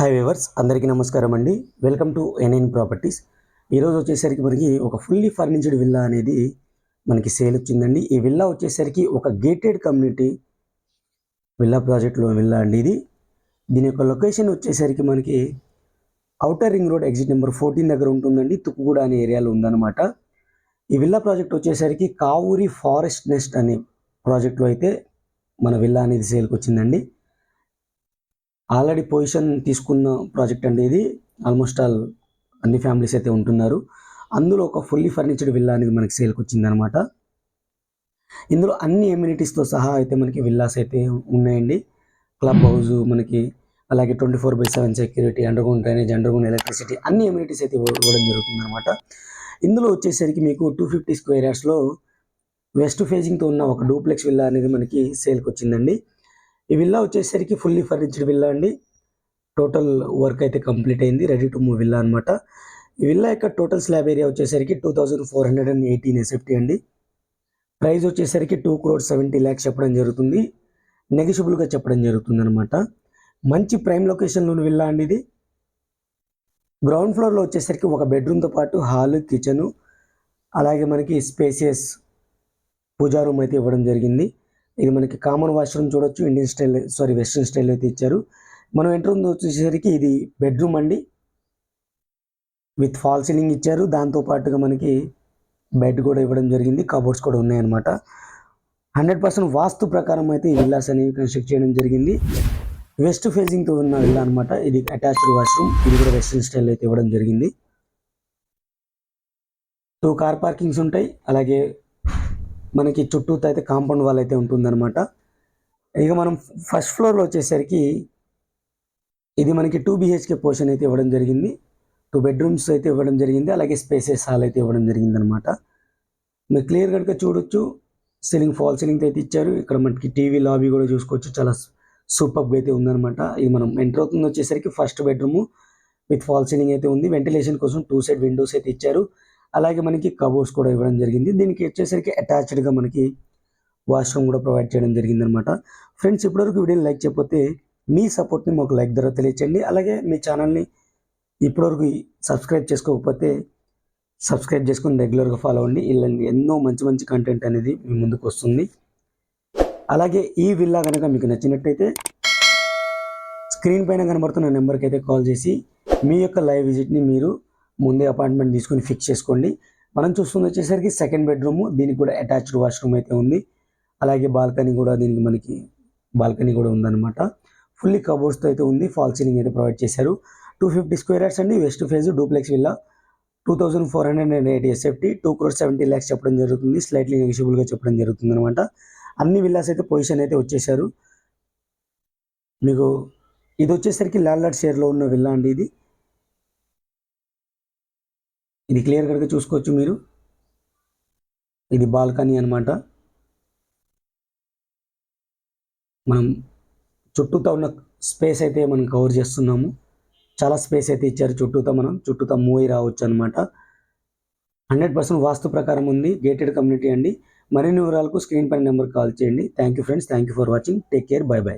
Hi weavers అందరికీ నమస్కారం అండి. వెల్కమ్ టు ఎన్ఎన్ ప్రాపర్టీస్ ఈరోజు వచ్చేసరికి మనకి ఒక ఫుల్లీ ఫర్నిచర్డ్ విల్లా అనేది మనకి సేల్ వచ్చిందండి. ఈ విల్లా వచ్చేసరికి ఒక గేటెడ్ కమ్యూనిటీ విల్లా ప్రాజెక్ట్లో విల్లా అండి ఇది. దీని యొక్క లొకేషన్ వచ్చేసరికి మనకి outer ring road exit number fourteen దగ్గర ఉంటుందండి. తుక్కుగూడ అనే ఏరియాలో ఉందన్నమాట. ఈ విల్లా ప్రాజెక్ట్ వచ్చేసరికి కావూరి ఫారెస్ట్ నెస్ట్ అనే ప్రాజెక్ట్లో అయితే మన విల్లా అనేది సేల్కి వచ్చిందండి. ఆల్రెడీ పొజిషన్ తీసుకున్న ప్రాజెక్ట్ అండి ఇది. ఆల్మోస్ట్ ఆల్ అన్ని ఫ్యామిలీస్ అయితే ఉంటున్నారు. అందులో ఒక ఫుల్లీ ఫర్నిచర్డ్ విల్లా అనేది మనకి సేల్కి వచ్చిందనమాట. ఇందులో అన్ని ఎమ్యూనిటీస్తో సహా అయితే మనకి విల్లాస్ అయితే ఉన్నాయండి. క్లబ్ హౌస్ మనకి అలాగే twenty four by seven security underground drainage underground electricity అన్ని ఎమ్యూనిటీస్ అయితే ఇవ్వడం జరుగుతుంది అనమాట ఇందులో వచ్చేసరికి మీకు టూ ఫిఫ్టీ స్క్వేర్ యార్డ్స్లో వెస్ట్ ఫేజింగ్తో ఉన్న ఒక డూప్లెక్స్ విల్లా అనేది మనకి సేల్కి వచ్చిందండి. ఈ విల్లా వచ్చేసరికి ఫుల్లీ ఫర్నిచర్డ్ విల్లా అండి. టోటల్ వర్క్ అయితే కంప్లీట్ అయింది. రెడీ టు మూవ్ విల్లా అనమాట ఈ విల్లా యొక్క టోటల్ స్లాబ్ ఏరియా వచ్చేసరికి two thousand four hundred and eighteen SFT అండి. ప్రైస్ వచ్చేసరికి టూ క్రోర్ సెవెంటీ ల్యాక్స్ చెప్పడం జరుగుతుంది. నెగిషియబుల్గా చెప్పడం జరుగుతుంది అనమాట మంచి ప్రైమ్ లొకేషన్లోని విల్లా అండి ఇది. గ్రౌండ్ ఫ్లోర్లో వచ్చేసరికి ఒక బెడ్రూమ్తో పాటు హాల్ కిచెను అలాగే మనకి స్పేసియస్ పూజా రూమ్ అయితే ఇవ్వడం జరిగింది. ఇది మనకి కామన్ వాష్రూమ్ చూడొచ్చు. Indian style sorry western style అయితే ఇచ్చారు. మనం ఎంటర్ వచ్చేసరికి ఇది బెడ్రూమ్ అండి. విత్ ఫాల్ సీలింగ్ ఇచ్చారు. దాంతో పాటుగా మనకి బెడ్ కూడా ఇవ్వడం జరిగింది. కబోర్డ్స్ కూడా ఉన్నాయన్నమాట. హండ్రెడ్ పర్సెంట్ వాస్తు ప్రకారం అయితే ఈ విల్లాస్ అనేవి కన్స్ట్రక్ట్ చేయడం జరిగింది. వెస్ట్ ఫేజింగ్తో ఉన్న విల్లా అనమాట ఇది అటాచ్డ్ వాష్రూమ్ ఇది కూడా వెస్ట్రన్ స్టైల్ అయితే ఇవ్వడం జరిగింది. టూ కార్ పార్కింగ్స్ ఉంటాయి. అలాగే మనకి చుట్టూతో అయితే కాంపౌండ్ వాల్ అయితే ఉంటుందన్నమాట. ఇక మనం ఫస్ట్ ఫ్లోర్లో వచ్చేసరికి ఇది మనకి టూ బిహెచ్కే పోర్షన్ అయితే ఇవ్వడం జరిగింది. టూ బెడ్రూమ్స్ అయితే ఇవ్వడం జరిగింది. అలాగే స్పేసెస్ హాల్ అయితే ఇవ్వడం జరిగింది అనమాట మీరు క్లియర్ కనుక చూడొచ్చు. సీలింగ్ ఫాల్ సీలింగ్ అయితే ఇచ్చారు. ఇక్కడ మనకి టీవీ లాబీ కూడా చూసుకోవచ్చు. చాలా సూపర్గా అయితే ఉందన్నమాట. ఇది మనం ఎంటర్ అవుతుంది వచ్చేసరికి first bedroom with fall ceiling అయితే ఉంది. వెంటిలేషన్ కోసం టూ సైడ్ విండోస్ అయితే ఇచ్చారు. అలాగే మనకి కబోర్డ్స్ కూడా ఇవ్వడం జరిగింది. దీనికి వచ్చేసరికి అటాచ్డ్గా మనకి వాష్రూమ్ కూడా ప్రొవైడ్ చేయడం జరిగింది అనమాట ఫ్రెండ్స్ ఇప్పటివరకు వీడియోని లైక్ చేయకపోతే మీ సపోర్ట్ని మాకు లైక్ ద్వారా తెలియచేయండి. అలాగే మీ ఛానల్ని ఇప్పటివరకు సబ్స్క్రైబ్ చేసుకోకపోతే సబ్స్క్రైబ్ చేసుకుని రెగ్యులర్గా ఫాలో అవ్వండి. ఇలాంటి ఎన్నో మంచి మంచి కంటెంట్ అనేది మీ ముందుకు వస్తుంది. అలాగే ఈ విల్లా కనుక మీకు నచ్చినట్టయితే స్క్రీన్ పైన కనబడుతున్న నెంబర్కి అయితే కాల్ చేసి మీ యొక్క లైవ్ విజిట్ని మీరు ముందే అపాయింట్మెంట్ తీసుకొని ఫిక్స్ చేసుకోండి. మనం చూస్తుంది వచ్చేసరికి సెకండ్ బెడ్రూమ్ దీనికి కూడా అటాచ్డ్ వాష్రూమ్ అయితే ఉంది. అలాగే బాల్కనీ కూడా దీనికి మనకి బాల్కనీ కూడా ఉందన్నమాట. ఫుల్లీ కబోర్డ్స్తో అయితే ఉంది ఫాల్ సీలింగ్ అయితే ప్రొవైడ్ చేశారు. టూ ఫిఫ్టీ స్క్వేర్ యార్డ్స్ అండి west face duplex villa two thousand four hundred and eighty SFT two crore seventy lakhs చెప్పడం జరుగుతుంది స్లైట్లీ నెగిషియబుల్గా చెప్పడం జరుగుతుంది అనమాట అన్ని విల్లాస్ అయితే పొజిషన్ అయితే వచ్చేసారు మీకు ఇది వచ్చేసరికి ల్యాండ్ షేర్లో ఉన్న విల్లా అండి ఇది. ఇది క్లియర్ కనుక చూసుకోవచ్చు మీరు. ఇది బాల్కనీ అన్నమాట. మనం చుట్టూతో ఉన్న స్పేస్ అయితే మనం కవర్ చేస్తున్నాము. చాలా స్పేస్ అయితే ఇచ్చారు చుట్టూతో మనం. చుట్టూతో మూవ్ అయి రావచ్చు అనమాట హండ్రెడ్ పర్సెంట్ వాస్తు ప్రకారం ఉంది. గేటెడ్ కమ్యూనిటీ అండి. మరిన్ని వివరాలకు స్క్రీన్ పైన నెంబర్ కాల్ చేయండి. Thank you friends. Thank you for watching. Take care. Bye bye.